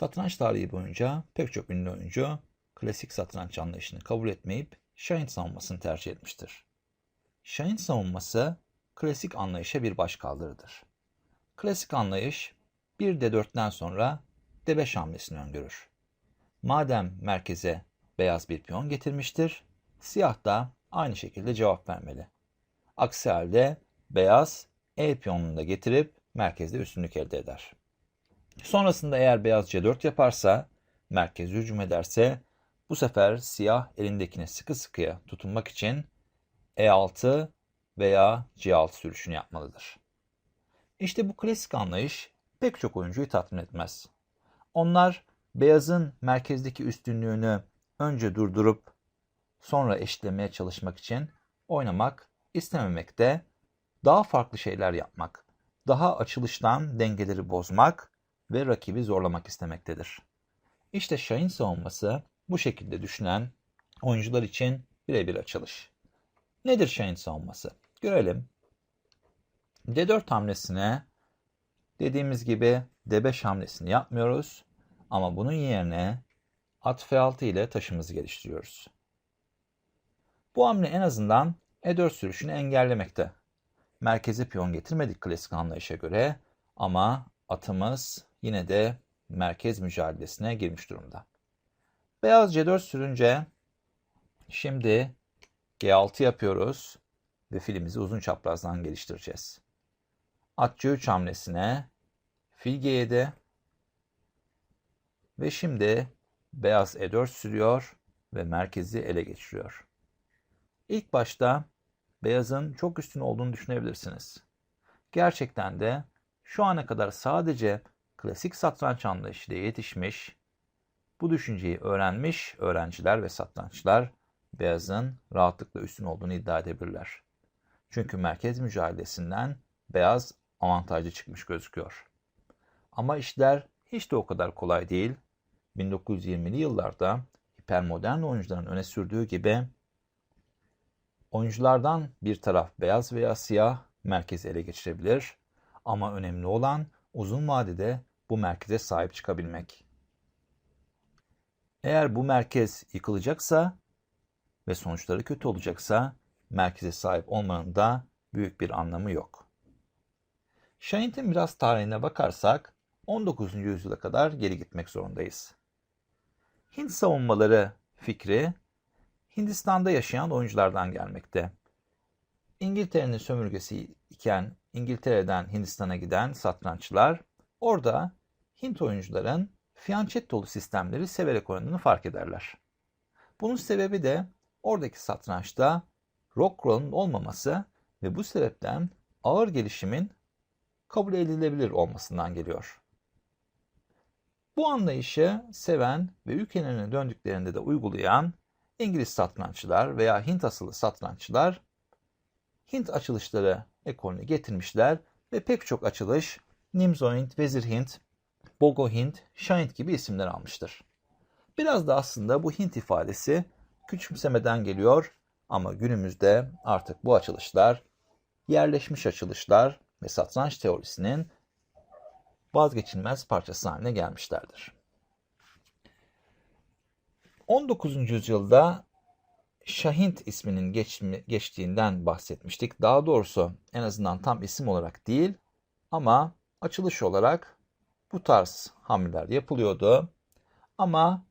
Satranç tarihi boyunca pek çok ünlü oyuncu klasik satranç anlayışını kabul etmeyip Şahin savunmasını tercih etmiştir. Şahin savunması klasik anlayışa bir başkaldırıdır. Klasik anlayış 1 D4'ten sonra D5 hamlesini öngörür. Madem merkeze beyaz bir piyon getirmiştir, siyah da aynı şekilde cevap vermeli. Aksi halde beyaz E piyonunu da getirip merkezde üstünlük elde eder. Sonrasında eğer beyaz C4 yaparsa, merkez hücum ederse bu sefer siyah elindekine sıkı sıkıya tutunmak için E6 veya C6 sürüşünü yapmalıdır. İşte bu klasik anlayış pek çok oyuncuyu tatmin etmez. Onlar beyazın merkezdeki üstünlüğünü önce durdurup sonra eşitlemeye çalışmak için oynamak istememekte, daha farklı şeyler yapmak, daha açılıştan dengeleri bozmak ve rakibi zorlamak istemektedir. İşte Şahin savunması bu şekilde düşünen oyuncular için birebir açılış. Nedir Şahin savunması? Görelim. D4 hamlesine dediğimiz gibi D5 hamlesini yapmıyoruz ama bunun yerine at F6 ile taşımızı geliştiriyoruz. Bu hamle en azından E4 sürüşünü engellemekte. Merkeze piyon getirmedik klasik anlayışa göre ama atımız yine de merkez mücadelesine girmiş durumda. Beyaz C4 sürünce şimdi G6 yapıyoruz ve filimizi uzun çaprazdan geliştireceğiz. At C3 hamlesine fil G7 ve şimdi beyaz E4 sürüyor ve merkezi ele geçiriyor. İlk başta beyazın çok üstün olduğunu düşünebilirsiniz. Gerçekten de şu ana kadar sadece klasik satranç anlayışıyla yetişmiş, bu düşünceyi öğrenmiş öğrenciler ve satrançlar beyazın rahatlıkla üstün olduğunu iddia edebilirler. Çünkü merkez mücadelesinden beyaz avantajlı çıkmış gözüküyor. Ama işler hiç de o kadar kolay değil. 1920'li yıllarda hipermodern oyuncuların öne sürdüğü gibi oyunculardan bir taraf beyaz veya siyah merkezi ele geçirebilir ama önemli olan uzun vadede bu merkeze sahip çıkabilmek. Eğer bu merkez yıkılacaksa ve sonuçları kötü olacaksa merkeze sahip olmanın da büyük bir anlamı yok. Şahint'in biraz tarihine bakarsak 19. yüzyıla kadar geri gitmek zorundayız. Hint savunmaları fikri Hindistan'da yaşayan oyunculardan gelmekte. İngiltere'nin sömürgesi iken İngiltere'den Hindistan'a giden satranççılar orada Hint oyuncuların fiyanchetolu sistemleri severek oynadığını fark ederler. Bunun sebebi de oradaki satrançta rock crawl'ın olmaması ve bu sebepten ağır gelişimin kabul edilebilir olmasından geliyor. Bu anlayışı seven ve ülkelerine döndüklerinde de uygulayan İngiliz satranççılar veya Hint asıllı satranççılar Hint açılışları ekolüne getirmişler ve pek çok açılış Nimzo Hint, Vezir Hint, Bogo Hint, Shahint gibi isimler almıştır. Biraz da aslında bu Hint ifadesi küçümsemeden geliyor ama günümüzde artık bu açılışlar yerleşmiş açılışlar ve satranç teorisinin vazgeçilmez parçası haline gelmişlerdir. 19. yüzyılda Şahint isminin geçmi, geçtiğinden bahsetmiştik. Daha doğrusu en azından tam isim olarak değil ama açılış olarak bu tarz hamleler yapılıyordu. Ama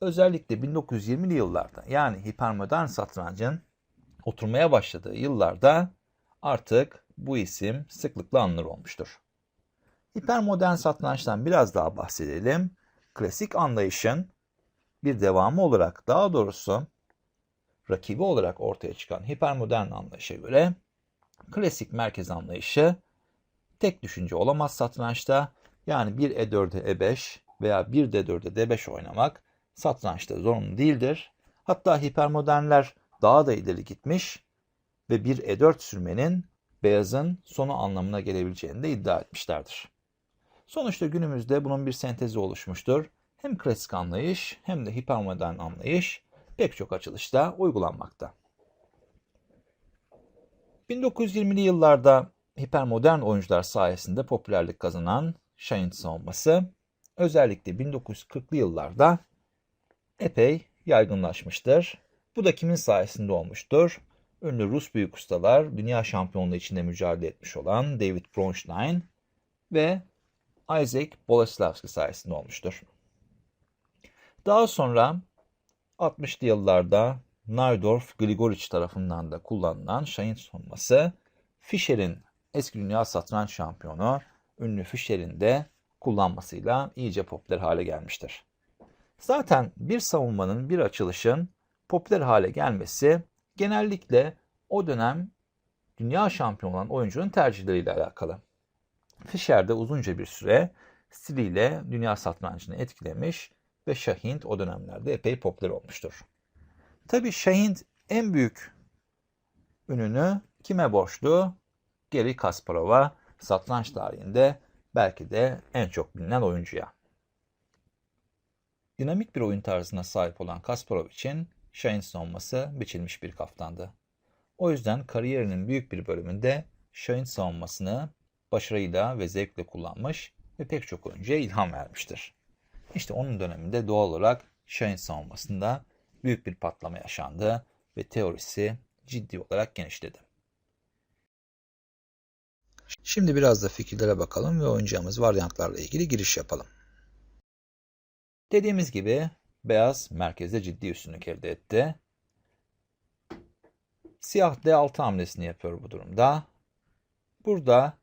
özellikle 1920'li yıllarda yani hipermodern satrancın oturmaya başladığı yıllarda artık bu isim sıklıkla anılır olmuştur. Hipermodern satrançtan biraz daha bahsedelim. Klasik anlayışın bir devamı olarak daha doğrusu rakibi olarak ortaya çıkan hipermodern anlayışa göre klasik merkez anlayışı tek düşünce olamaz satrançta. Yani bir E4'e E5 veya bir D4'e D5 oynamak satrançta zorunlu değildir. Hatta hipermodernler daha da ileri gitmiş ve bir E4 sürmenin beyazın sonu anlamına gelebileceğini de iddia etmişlerdir. Sonuçta günümüzde bunun bir sentezi oluşmuştur. Hem klasik anlayış hem de hipermodern anlayış pek çok açılışta uygulanmakta. 1920'li yıllarda hipermodern oyuncular sayesinde popülerlik kazanan Şahin savunması özellikle 1940'lı yıllarda epey yaygınlaşmıştır. Bu da kimin sayesinde olmuştur? Ünlü Rus büyük ustalar, dünya şampiyonluğu içinde mücadele etmiş olan David Bronstein ve Isaac Boleslavski sayesinde olmuştur. Daha sonra 60'lı yıllarda Najdorf Grigorich tarafından da kullanılan şahin sonması Fischer'in eski dünya satranç şampiyonu ünlü Fischer'in de kullanmasıyla iyice popüler hale gelmiştir. Zaten bir savunmanın, bir açılışın popüler hale gelmesi genellikle o dönem dünya şampiyonu olan oyuncunun tercihleriyle alakalı. Fischer de uzunca bir süre stiliyle dünya satrancını etkilemiş ve Şahind o dönemlerde epey popüler olmuştur. Tabi Şahind en büyük ününü kime borçlu? Geri Kasparov'a satranç tarihinde belki de en çok bilinen oyuncuya. Dinamik bir oyun tarzına sahip olan Kasparov için Şahin savunması biçilmiş bir kaftandı. O yüzden kariyerinin büyük bir bölümünde Şahin savunmasını başarıyla ve zevkle kullanmış ve pek çok oyuncuya ilham vermiştir. İşte onun döneminde doğal olarak Şahin savunmasında büyük bir patlama yaşandı ve teorisi ciddi olarak genişledi. Şimdi biraz da fikirlere bakalım ve oynayacağımız varyantlarla ilgili giriş yapalım. Dediğimiz gibi beyaz merkezde ciddi üstünlük elde etti. Siyah D6 hamlesini yapıyor bu durumda. Burada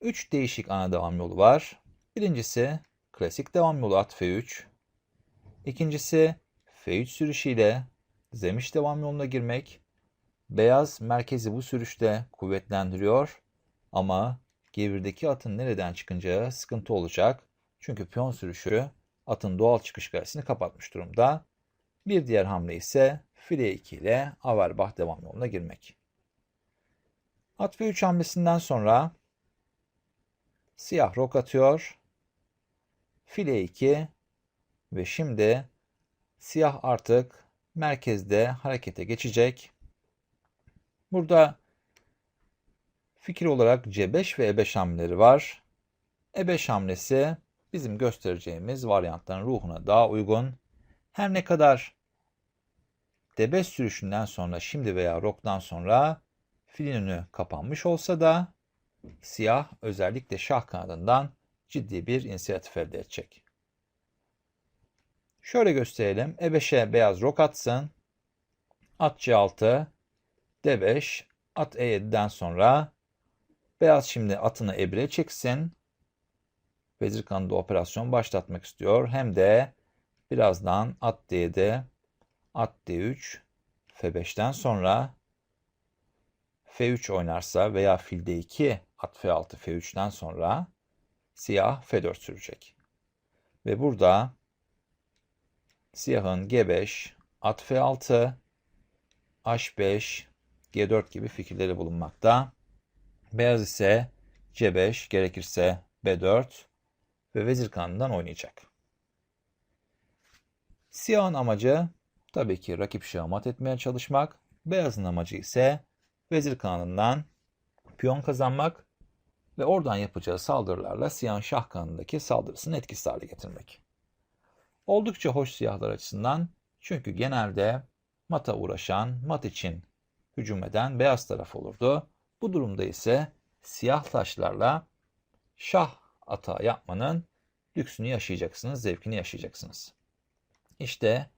3 değişik ana devam yolu var. Birincisi klasik devam yolu at F3. İkincisi F3 sürüşüyle zemiş devam yoluna girmek. Beyaz merkezi bu sürüşte kuvvetlendiriyor ama gevirdeki atın nereden çıkacağı sıkıntı olacak. Çünkü piyon sürüşü atın doğal çıkış karesini kapatmış durumda. Bir diğer hamle ise file 2 ile Averbach devam yoluna girmek. At F3 hamlesinden sonra siyah rok atıyor. File 2 ve şimdi siyah artık merkezde harekete geçecek. Burada fikir olarak C5 ve E5 hamleleri var. E5 hamlesi bizim göstereceğimiz varyantların ruhuna daha uygun. Her ne kadar D5 sürüşünden sonra şimdi veya roktan sonra filin önü kapanmış olsa da siyah özellikle şah kanadından ciddi bir inisiyatif elde edecek. Şöyle gösterelim. E5'e beyaz rok atsın. At C6, D5, at E7'den sonra beyaz şimdi atını E1'e çeksin. Vezir kanında operasyon başlatmak istiyor. Hem de birazdan at D7, at D3, F5'ten sonra F3 oynarsa veya fil D2, at F6, F3'ten sonra siyah F4 sürecek. Ve burada siyahın G5, at F6, H5, G4 gibi fikirleri bulunmakta. Beyaz ise C5, gerekirse B4 ve vezir kanından oynayacak. Siyahın amacı tabii ki rakip şahı mat etmeye çalışmak. Beyazın amacı ise vezir kanından piyon kazanmak ve oradan yapacağı saldırılarla siyahın şah kanındaki saldırısını etkisiz hale getirmek. Oldukça hoş siyahlar açısından çünkü genelde mata uğraşan, mat için hücum eden beyaz taraf olurdu. Bu durumda ise siyah taşlarla şah atağı yapmanın lüksünü yaşayacaksınız, zevkini yaşayacaksınız. İşte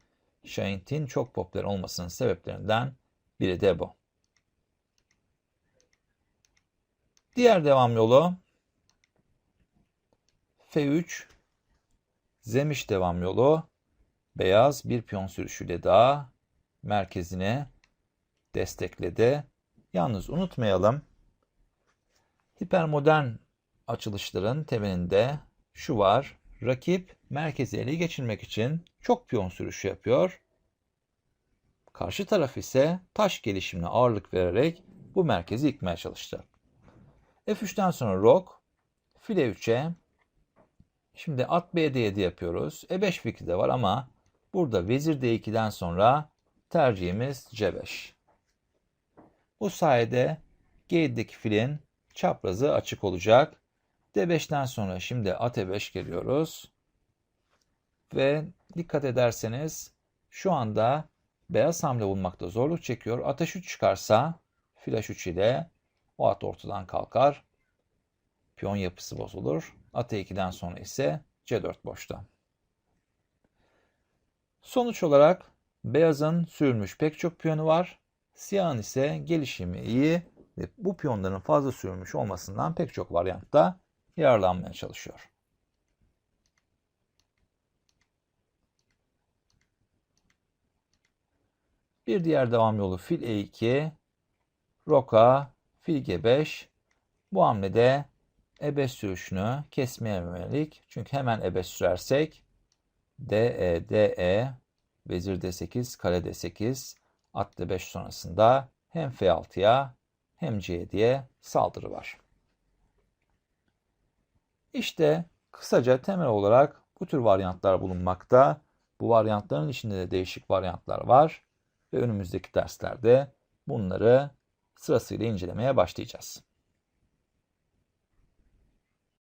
Şahint'in çok popüler olmasının sebeplerinden biri de bu. Diğer devam yolu F3 Zemiş devam yolu beyaz bir piyon sürüşüyle daha merkezine destekledi. Yalnız unutmayalım hipermodern açılışların temelinde şu var. Rakip merkezi ele geçirmek için çok piyon sürüşü yapıyor. Karşı taraf ise taş gelişimine ağırlık vererek bu merkezi yıkmaya çalışacak. F3'ten sonra rok, file 3'e, şimdi at B7 yapıyoruz. E5 fikri de var ama burada vezir D2'den sonra tercihimiz C5. Bu sayede G7'deki filin çaprazı açık olacak D5'ten sonra şimdi at E5 geliyoruz. Ve dikkat ederseniz şu anda beyaz hamle bulmakta zorluk çekiyor. At H3 çıkarsa fil H3 ile o at ortadan kalkar. Piyon yapısı bozulur. At E2'den sonra ise C4 boşta. Sonuç olarak beyazın sürülmüş pek çok piyonu var. Siyahın ise gelişimi iyi ve bu piyonların fazla sürülmüş olmasından pek çok varyantta yararlanmaya çalışıyor. Bir diğer devam yolu fil E2, roka, fil G5. Bu hamlede E5 sürüşünü kesmeye yönelik. Çünkü hemen E5 sürersek DE, DE, vezir D8, kale D8, at D5 sonrasında hem F6'ya hem C7'ye saldırı var. İşte kısaca temel olarak bu tür varyantlar bulunmakta. Bu varyantların içinde de değişik varyantlar var ve önümüzdeki derslerde bunları sırasıyla incelemeye başlayacağız.